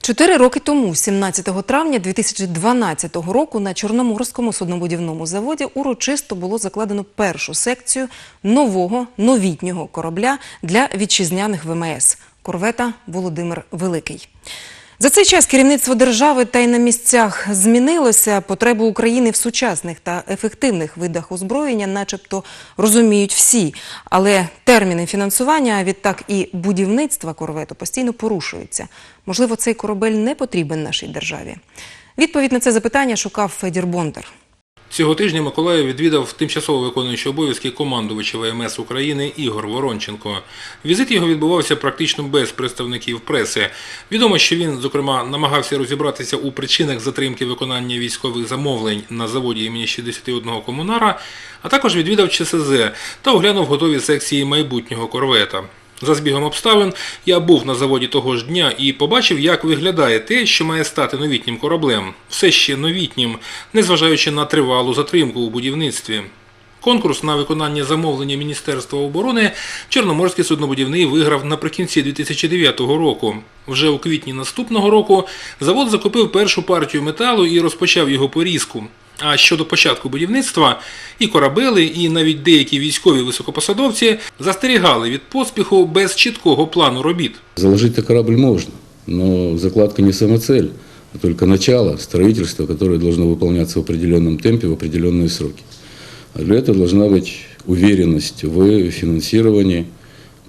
Чотири роки тому, 17 травня 2012 року, на Чорноморському суднобудівному заводі урочисто було закладено першу секцію нового новітнього корабля для вітчизняних ВМС – корвета Володимир Великий. За цей час керівництво держави та й на місцях змінилося. Потребу України в сучасних та ефективних видах озброєння, начебто, розуміють всі. Але терміни фінансування, а відтак і будівництва корвету постійно порушуються. Можливо, цей корабель не потрібен нашій державі. Відповідь на це запитання шукав Федір Бондар. Цього тижня Миколаїв відвідав тимчасово виконуючий обов'язки командувача ВМС України Ігор Воронченко. Візит його відбувався практично без представників преси. Відомо, що він, зокрема, намагався розібратися у причинах затримки виконання військових замовлень на заводі імені 61 комунара, а також відвідав ЧСЗ та оглянув готові секції майбутнього корвета. За збігом обставин я був на заводі того ж дня і побачив, як виглядає те, що має стати новітнім кораблем. Все ще новітнім, незважаючи на тривалу затримку у будівництві. Конкурс на виконання замовлення Міністерства оборони Чорноморський суднобудівний виграв наприкінці 2009 року. Вже у квітні наступного року завод закупив першу партію металу і розпочав його порізку. А щодо початку будівництва, і корабели, і навіть деякі військові високопосадовці застерігали від поспіху без чіткого плану робіт. Заложить-то корабль можно, но закладка не самоцель, а только начало строительства, которое должно выполняться в определенном темпе, в определенные сроки. А для этого должна быть уверенность в финансировании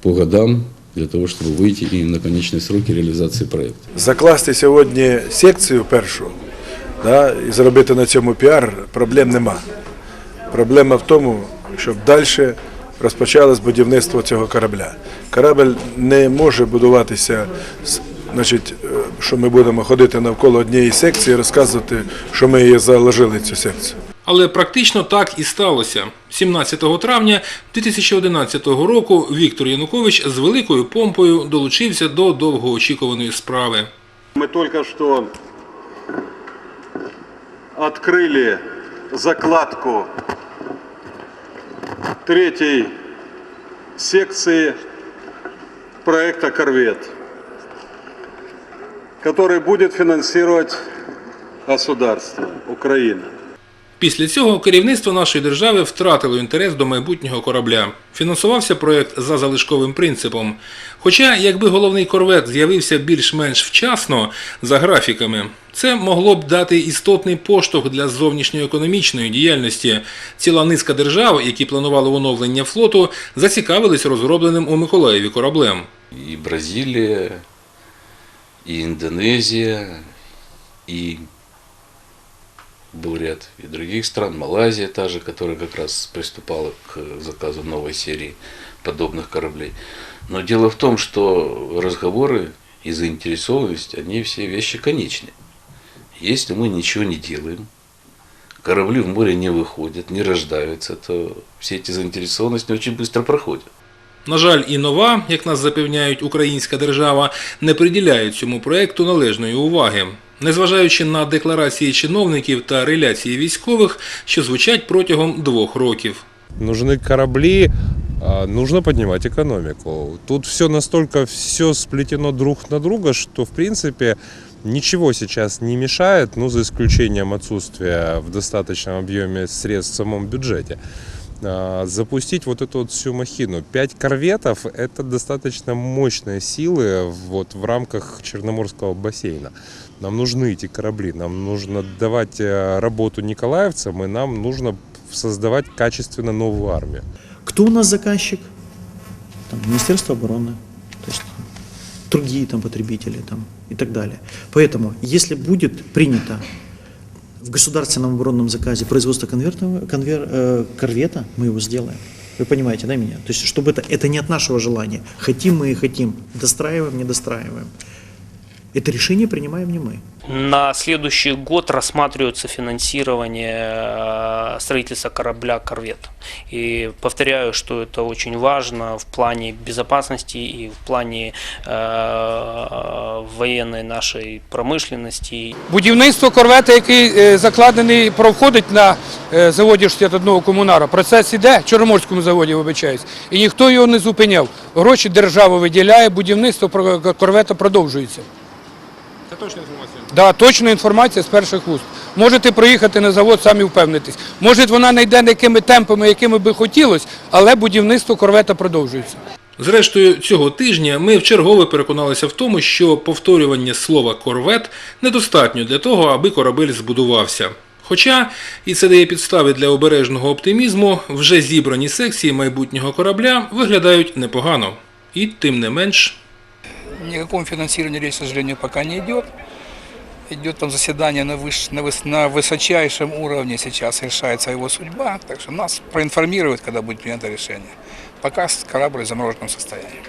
по годам, для того, чтобы выйти и на конечные сроки реализации проекта. Закласти сьогодні секцію першу да, і зробити на цьому піар проблем нема. Проблема в тому, щоб далі розпочалось будівництво цього корабля. Корабель не може будуватися, значить, е, що ми будемо ходити навколо однієї секції і розказувати, що ми її заложили цю секцію. Але практично так і сталося. 17 травня 2011 року Віктор Янукович з великою помпою долучився до довгоочікуваної справи. Мы только что открыли закладку третьей секции проекта «Корвет», который будет финансировать государство Украина. Після цього керівництво нашої держави втратило інтерес до майбутнього корабля. Фінансувався проект за залишковим принципом. Хоча, якби головний корвет з'явився більш-менш вчасно за графіками, це могло б дати істотний поштовх для зовнішньоекономічної діяльності. Ціла низка держав, які планували оновлення флоту, зацікавились розробленим у Миколаєві кораблем. и Бразилия, и Индонезия, и был ряд и других стран, Малайзия та же, которая как раз приступала к заказу новой серии подобных кораблей. Но дело в том, что разговоры и заинтересованность, они все вещи конечны. Если мы ничего не делаем, корабли в море не выходят, не рождаются, то все эти заинтересованности очень быстро проходят. На жаль, і нова, як нас запевняють, українська держава не приділяє цьому проекту належної уваги. Незважаючи на декларації чиновників та реляції військових, що звучать протягом двох років. нужны корабли, а, нужно поднимать экономику. Тут все настолько все сплетено друг на друга, что в принципе ничего сейчас не мешает, ну за исключением отсутствия в достаточном объеме средств в самом бюджете. А, Запустить вот эту вот всю махину. Пять корветов – это достаточно мощные силы вот в рамках Черноморского бассейна. Нам нужны эти корабли, нам нужно давать э, работу николаевцам, и нам нужно создавать качественно новую армию. Кто у нас заказчик? Там, Министерство обороны, то есть другие там потребители там, и так далее. Поэтому, если будет принято в государственном оборонном заказе производство конвертного, конвер, э, корвета, мы его сделаем. Вы понимаете, да, меня? То есть, чтобы это, это не от нашего желания. Хотим мы и хотим. Достраиваем, не достраиваем. Это решение принимаем не мы. На следующий год рассматривается финансирование э, строительства корабля «Корвет». И повторяю, что это очень важно в плане безопасности и в плане э, военной нашей промышленности. Будівництво корвета, який е, закладений, проходить на е, заводі 61 комунара. Процес іде, Чорноморському заводі, вибачаюсь, і ніхто його не зупиняв. Гроші держава виділяє, будівництво корвета продовжується. Це точна інформація. Да, точна інформація з перших вуст. Можете приїхати на завод, самі впевнитись. Може, вона не йде якими темпами, якими би хотілося, але будівництво корвета продовжується. Зрештою, цього тижня ми вчергове переконалися в тому, що повторювання слова корвет недостатньо для того, аби корабель збудувався. Хоча, і це дає підстави для обережного оптимізму, вже зібрані секції майбутнього корабля виглядають непогано. І тим не менш, Ніякого фінансування, к сожалению, пока не идет Идет там заседание на, выш- на, выс- на высочайшем уровне сейчас решается его судьба. Так что нас проинформируют, когда будет принято решение. Пока с- корабль в замороженном состоянии.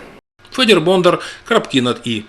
Федір Бондар, крапки над і.